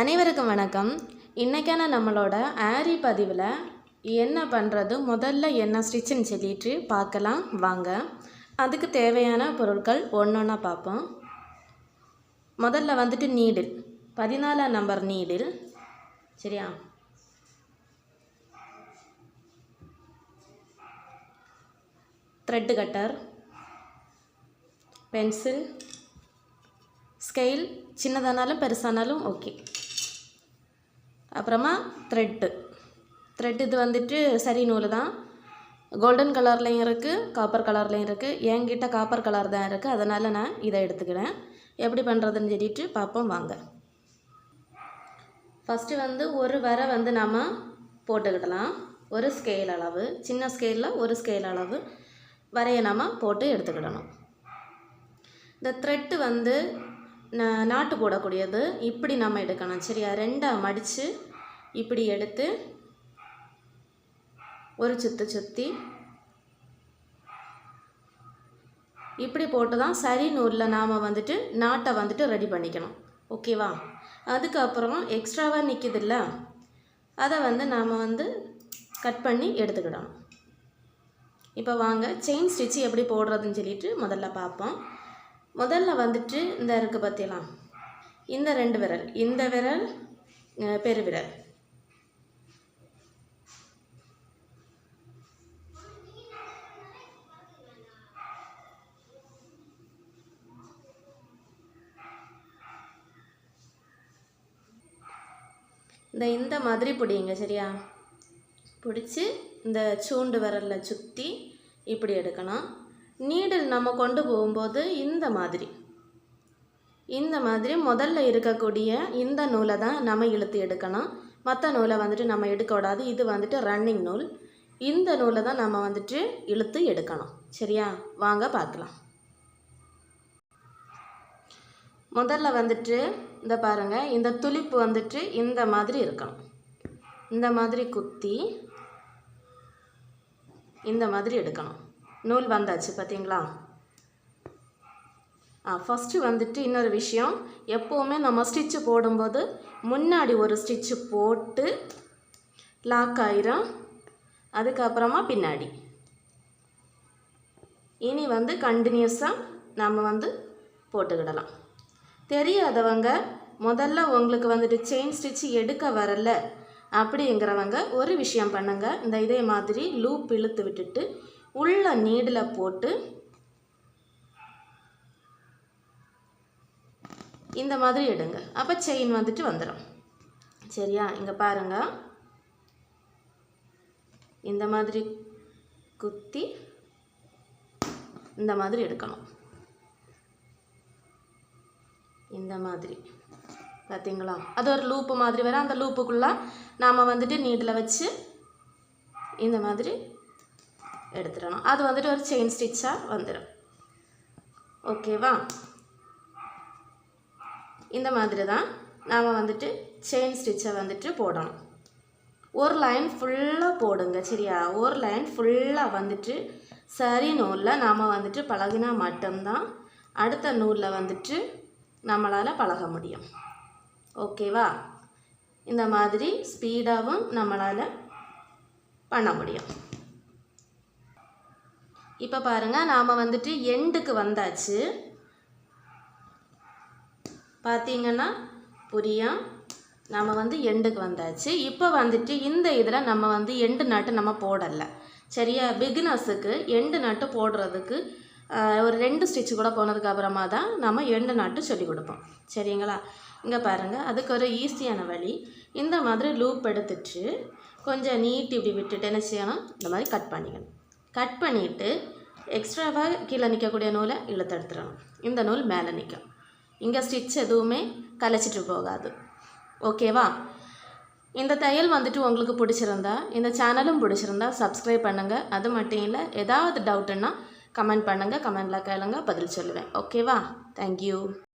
அனைவருக்கும் வணக்கம். இன்றைக்கான நம்மளோட ஆரி பதிவில் என்ன பண்ணுறது முதல்ல என்ன ஸ்டிச்சுன்னு சொல்லிட்டு பார்க்கலாம். வாங்க. அதுக்கு தேவையான பொருட்கள் ஒன்று ஒன்றா பார்ப்போம். முதல்ல வந்துட்டு நீடில். பதினாலாம் நம்பர் நீடில். சரியா? த்ரெட்டு கட்டர் பென்சில் ஸ்கெயில் சின்னதானாலும் பெருசானாலும் ஓகே அப்புறமா த்ரெட்டு த்ரெட் இது வந்துட்டு சரி நூல் தான். கோல்டன் கலர்லேயும் இருக்குது காப்பர் கலர்லேயும் இருக்குது என்கிட்ட காப்பர் கலர் தான் இருக்குது அதனால் நான் இதை எடுத்துக்கிறேன். எப்படி பண்ணுறதுன்னு சொல்லிட்டு பார்ப்போம் வாங்க. ஃபஸ்ட்டு வந்து ஒரு வரை வந்து நாம் போட்டுக்கிடலாம். ஒரு ஸ்கேல் அளவு சின்ன ஸ்கேலில் ஒரு ஸ்கேல் அளவு வரையை நாம் போட்டு எடுத்துக்கிடணும். இந்த த்ரெட்டு வந்து நாட்டு போடக்கூடியது. இப்படி நம்ம எடுக்கணும். சரியா? ரெண்டாக மடித்து இப்படி எடுத்து ஒரு சுத்து சுற்றி இப்படி போட்டு தான் சரி நூலில் நாம் வந்துட்டு நாட்டை வந்துட்டு ரெடி பண்ணிக்கணும். ஓகேவா அதுக்கப்புறம் எக்ஸ்ட்ராவாக நிற்கிதுல்ல அதை வந்து நாம் வந்து கட் பண்ணி எடுத்துக்கிடணும். இப்போ வாங்க செயின் ஸ்டிச்சு எப்படி போடுறதுன்னு சொல்லிட்டு முதல்ல பார்ப்போம். முதல்ல வந்துட்டு இந்த இருக்கு பார்த்தீங்களா இந்த ரெண்டு விரல். இந்த விரல் பெருவிரல். இந்த இந்த மாதிரி பிடிங்க சரியா? பிடிச்சி இந்த சூண்டு விரலில் சுற்றி இப்படி எடுக்கணும் நீடில் நம்ம கொண்டு போகும்போது இந்த மாதிரி. இந்த மாதிரி முதல்ல இருக்கக்கூடிய இந்த நூலை தான் நம்ம இழுத்து எடுக்கணும். மற்ற நூலை வந்துட்டு நம்ம எடுக்கக்கூடாது இது வந்துட்டு ரன்னிங் நூல். இந்த நூலை தான் நம்ம வந்துட்டு இழுத்து எடுக்கணும். சரியா? வாங்க பார்க்கலாம். முதல்ல வந்துட்டு இந்த பாருங்க இந்த துளிப்பு வந்துட்டு இந்த மாதிரி இருக்கணும். இந்த மாதிரி குத்தி இந்த மாதிரி எடுக்கணும். நூல் வந்தாச்சு பார்த்தீங்களா ஃபஸ்ட்டு வந்துட்டு இன்னொரு விஷயம். எப்போவுமே நம்ம ஸ்டிச்சு போடும்போது முன்னாடி ஒரு ஸ்டிச்சு போட்டு லாக் ஆயிரும். அதுக்கப்புறமா பின்னாடி. இனி வந்து கண்டினியூஸாக நம்ம வந்து போட்டுக்கிடலாம். தெரியாதவங்க முதல்ல உங்களுக்கு வந்துட்டு செயின் ஸ்டிச்சு எடுக்க வரல அப்படிங்கிறவங்க ஒரு விஷயம் பண்ணுங்கள் இந்த இதே மாதிரி லூப் இழுத்து விட்டுட்டு உள்ள நீடில் போட்டு இந்த மாதிரி எடுங்க. அப்போ செயின் வந்துட்டு வந்துடும் சரியா? இங்கே பாருங்க. இந்த மாதிரி குத்தி இந்த மாதிரி எடுக்கணும். இந்த மாதிரி. பார்த்தீங்களா அது ஒரு லூப்பு மாதிரி வரும். அந்த லூப்புக்குள்ளே நாம் வந்துட்டு நீடில் வச்சு இந்த மாதிரி எடுத்துடணும். அது வந்துட்டு ஒரு செயின் ஸ்டிச்சாக வந்துடும் ஓகேவா இந்த மாதிரி தான் நாம் வந்துட்டு செயின் ஸ்டிச்சை வந்துட்டு போடணும். ஒரு லைன் ஃபுல்லாக போடுங்க சரியா? ஒரு லைன் ஃபுல்லாக வந்துட்டு சரி நூலில் நாம் வந்துட்டு பழகினா மட்டும்தான் அடுத்த நூலில் வந்துட்டு நம்மளால் பழக முடியும். ஓகேவா இந்த மாதிரி ஸ்பீடாகவும் நம்மளால் பண்ண முடியும். இப்போ பாருங்கள் நாம் வந்துட்டு எண்டுக்கு வந்தாச்சு. பார்த்தீங்கன்னா புரியும் நம்ம வந்து எண்டுக்கு வந்தாச்சு. இப்போ வந்துட்டு இந்த இதில் நம்ம வந்து எண்டு நாட்டு நம்ம போடலை. சரியா? பிகினர்ஸுக்கு எண்டு நாட்டு போடுறதுக்கு ஒரு ரெண்டு ஸ்டிச் கூட போனதுக்கு அப்புறமா தான் நம்ம எண்டு நாட்டு சொல்லி கொடுப்போம். சரிங்களா? இங்கே பாருங்கள் அதுக்கு ஒரு ஈஸியான வழி. இந்த மாதிரி லூப் எடுத்துட்டு கொஞ்சம் நீட்டி இப்படி விட்டுட்டு என்ன செய்யணும்? இந்த மாதிரி கட் பண்ணிக்கணும். கட் பண்ணிவிட்டு எக்ஸ்ட்ராவாக கீழே நிற்கக்கூடிய நூலை இழுத்தெடுத்துடணும் இந்த நூல் மேலே நிற்கும். இங்கே ஸ்டிச் எதுவுமே கலைச்சிட்டு போகாது. ஓகேவா இந்த தையல் வந்துட்டு உங்களுக்கு பிடிச்சிருந்தா இந்த சேனலும் பிடிச்சிருந்தா சப்ஸ்கிரைப் பண்ணுங்கள் அது மட்டும் இல்லை ஏதாவது டவுட்டுன்னா கமெண்ட் பண்ணுங்கள் கமெண்டில் கேளுங்க பதில் சொல்லுவேன். ஓகேவா தேங்க்யூ